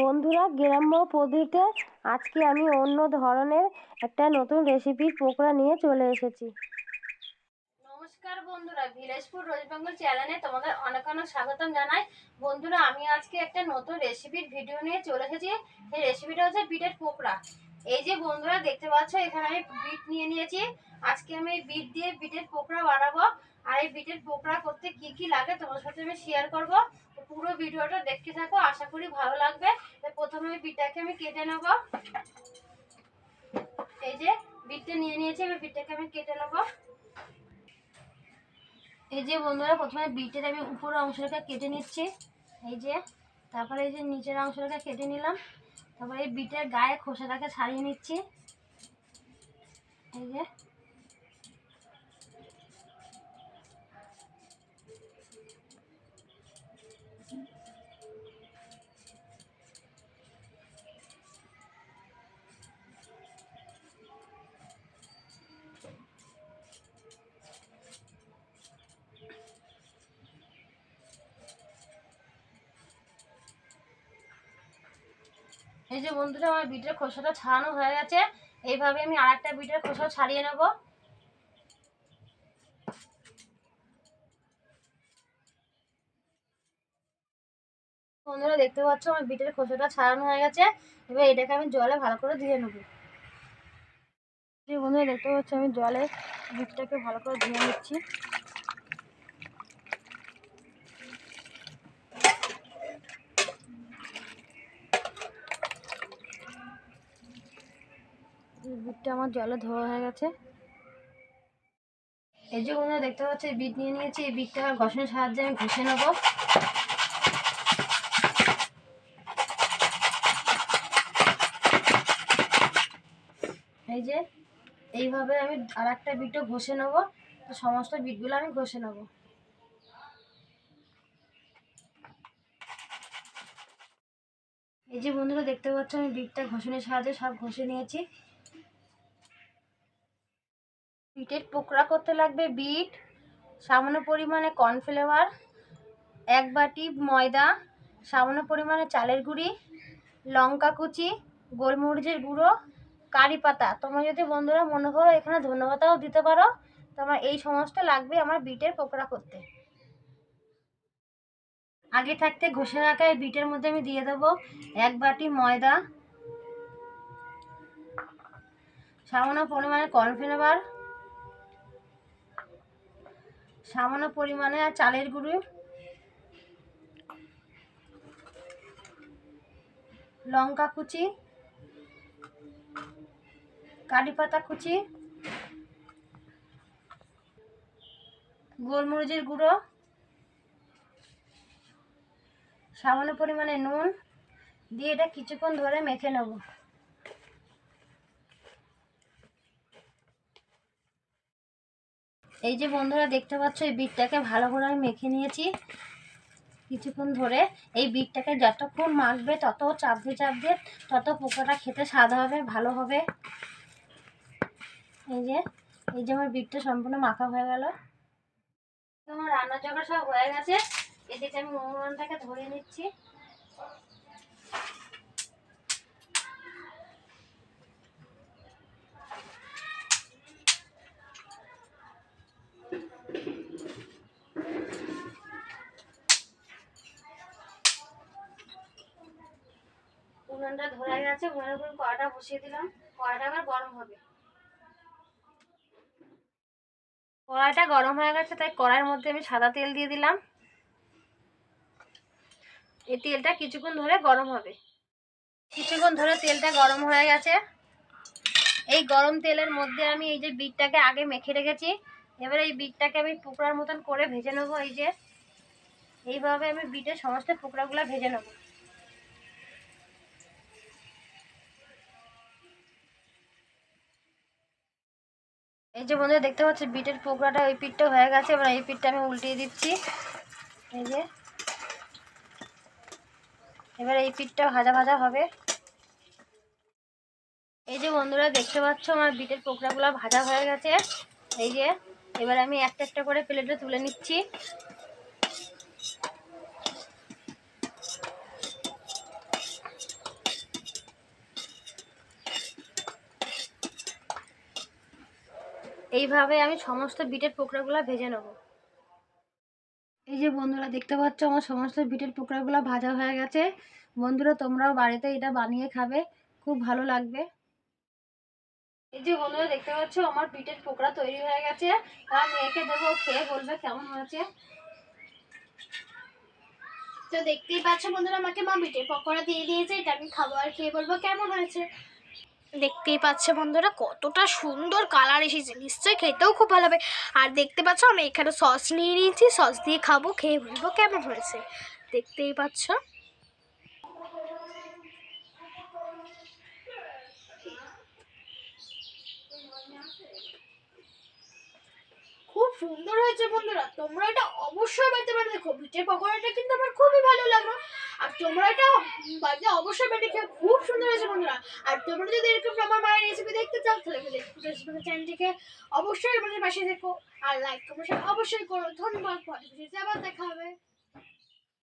বন্ধুরা, গ্রাম্য পদ্ধতিতে আজকে আমি অন্য ধরনের একটা নতুন রেসিপির পকোড়া নিয়ে চলে এসেছি। নমস্কার বন্ধুরা ভিলেজ ফুড ওয়েস্ট বেঙ্গল চ্যানেলে তোমাদের অনেক অনেক স্বাগতম জানাই। বন্ধুরা, আমি আজকে একটা নতুন রেসিপির ভিডিও নিয়ে চলে এসেছি। সেই রেসিপিটা হচ্ছে বিটের পকোড়া। এই যে বন্ধুরা, দেখতে পাচ্ছ, এখানে আমি বিট নিয়ে নিয়েছি। আজকে আমি বিট দিয়ে বিটের পকোড়া বানাবো। এই বিটের পকোড়া করতে কি কি লাগে তোমার সাথে আমি শেয়ার করব। পুরো ভিডিওটা দেখতে থাকো, আশা করি ভালো লাগবে। প্রথমে এই বিটটাকে আমি কেটে নেব। এই যে বিটটা নিয়ে নিয়েছি, এবার বিটটাকে আমি কেটে নেব। এই যে বন্ধুরা, প্রথমে বিটের আমি উপরের অংশটাকে কেটে নিচ্ছি। এই যে, তারপরে এই যে নিচের অংশটাকে কেটে নিলাম। তারপরে এই বিটের গায়ে খোসাটাকে ছাড়িয়ে নিচ্ছি। এই যে এই যে বন্ধুরা, আমার বিটের খোসাটা ছাড়ানো হয়ে গেছে। এইভাবে আমি আর একটা বিটের খোসা ছাড়িয়ে নেব। বন্ধুরা, দেখতে পাচ্ছ, আমার বিটের খোসাটা ছাড়ানো হয়ে গেছে। এবার এটাকে আমি জলে ভালো করে ধুয়ে নেব। বন্ধুরা, দেখতে পাচ্ছ, আমি জলে বিটটাকে ভালো করে ধুয়ে নিচ্ছি। বিটটা আমার জলে ধোয়া হয়ে গেছে। এই যে বন্ধুরা দেখতে পাচ্ছি বিট নিয়ে নিয়েছি। এই বিটটা আমার ঘষণের সাহায্যে আমি ঘষে নেব। এই যে এইভাবে আমি আর একটা বিটও ঘষে নেব। তো সমস্ত বিটগুলো আমি ঘষে নেব। এই যে বন্ধুরা দেখতে পাচ্ছ, আমি বিটটা ঘষণের সাহায্যে সব ঘষে নিয়েছি। বিটের পোকড়া করতে লাগবে বিট, সামান্য পরিমাণে কর্নফ্লেওয়ার এক বাটি ময়দা, সামান্য পরিমাণে চালের গুঁড়ি, লঙ্কা কুচি, গোলমরিচের গুঁড়ো, কারি পাতা। তোমরা যদি বন্ধুরা মনে করো এখানে ধন্যবাদও দিতে পারো তোমার এই সমস্ত লাগবে আমার বিটের পকোড়া করতে। আগে থাকতে ঘষে রাখা এই বিটের মধ্যে আমি দিয়ে দেবো এক বাটি ময়দা, সামান্য পরিমাণে কর্নফ্লেভার সামান্য পরিমাণে আর চালের গুঁড়ো। লঙ্কা কুচি, কারি পাতা কুচি, গোলমরিচের গুঁড়ো, সামান্য পরিমাণে নুন, দিয়ে এটা কিছুক্ষণ ধরে মেখে নেব। এই যে বন্ধুরা দেখতে পাচ্ছ, এই বিটটাকে ভালো করে আমি মেখে নিয়েছি। কিছুক্ষণ ধরে এই বিটটাকে যতক্ষণ মাখবে, তত চাপবে চাপবে তত পোকাটা খেতে স্বাদ হবে, ভালো হবে। এই যে এই যে আমার বিটটা সম্পূর্ণ মাখা হয়ে গেল। আমার রান্নার জোগাড় সব হয়ে গেছে। এদিকে আমি মোমোটাকে ধরে নিচ্ছি। উনুনটা ধরে গেছে উনুনের উপর কড়াটা বসিয়ে দিলাম। কড়াটা আবার গরম হবে। কড়াইটা গরম হয়ে গেছে, তাই কড়াইয়ের মধ্যে আমি সাদা তেল দিয়ে দিলাম। এই তেলটা কিছুক্ষণ ধরে গরম হবে। কিছুক্ষণ ধরে তেলটা গরম হয়ে গেছে। এই গরম তেলের মধ্যে আমি এই যে বিটটাকে আগে মেখে রেখেছি, এবার এই বিটটাকে আমি পোকড়ার মতন করে ভেজে নেব। এই যে, এইভাবে আমি বিটের সমস্ত পোকড়াগুলো ভেজে নেব। এই যে বন্ধুরা দেখতে পাচ্ছি বিটের পোকড়াটা ওই পিঠটা হয়ে গেছে। এবার এই পিঠটা আমি উল্টিয়ে দিচ্ছি। এই যে। এবার এই পিঠটা ভাজা ভাজা হবে। এই যে বন্ধুরা দেখতে পাচ্ছ, আমার বিটের পোকড়াগুলো ভাজা হয়ে গেছে। এই যে, এবার আমি একটা একটা করে প্লেটে তুলে নিচ্ছি। এইভাবে আমি সমস্ত বিটের পোকড়াগুলো ভেজে নেব। এই যে বন্ধুরা, দেখতে পাচ্ছ আমার সমস্ত বিটের পোকড়াগুলো ভাজা হয়ে গেছে। বন্ধুরা, তোমরাও বাড়িতে এটা বানিয়ে খাবে, খুব ভালো লাগবে। এই যে বন্ধুরা, দেখতে পাচ্ছ আমার বিটের পোকড়া তৈরি হয়ে গেছে। আর মেয়েকে দেবো খেয়ে বলবে কেমন হয়েছে। তো দেখতেই পাচ্ছ বন্ধুরা, আমাকে মা বিটের পকোড়া দিয়ে দিয়েছে, এটা আমি খাব আর খেয়ে বলব কেমন হয়েছে। দেখতেই পাচ্ছে বন্ধুরা, কতটা সুন্দর কালার এসেছে। নিশ্চয়ই খেতেও খুব ভালো হবে। আর দেখতে পাচ্ছ, আমি এখানে সস নিয়ে নিয়েছি। সস দিয়ে খাব, খেয়ে বলব কেমন হয়েছে। দেখতেই পাচ্ছ। খুব সুন্দর হয়েছে বন্ধুরা। তোমরা এটা অবশ্যই বাড়িতে বানিয়ে দেখো। বিটের পকোড়াটা কিন্তু আমার খুবই ভালো লাগল। আর তোমরা এটা বাজে অবশ্যই বেটে খেয়ে খুব সুন্দর হয়েছে বন্ধুরা। আর তোমরা যদি এরকম আমার মায়ের রেসিপি দেখতে চাও, তাহলে চ্যানেলটিকে অবশ্যই আমাদের পাশে দেখো আর লাইক কমেন্ট অবশ্যই করো। ধন্যবাদ পরে আবার দেখা হবে।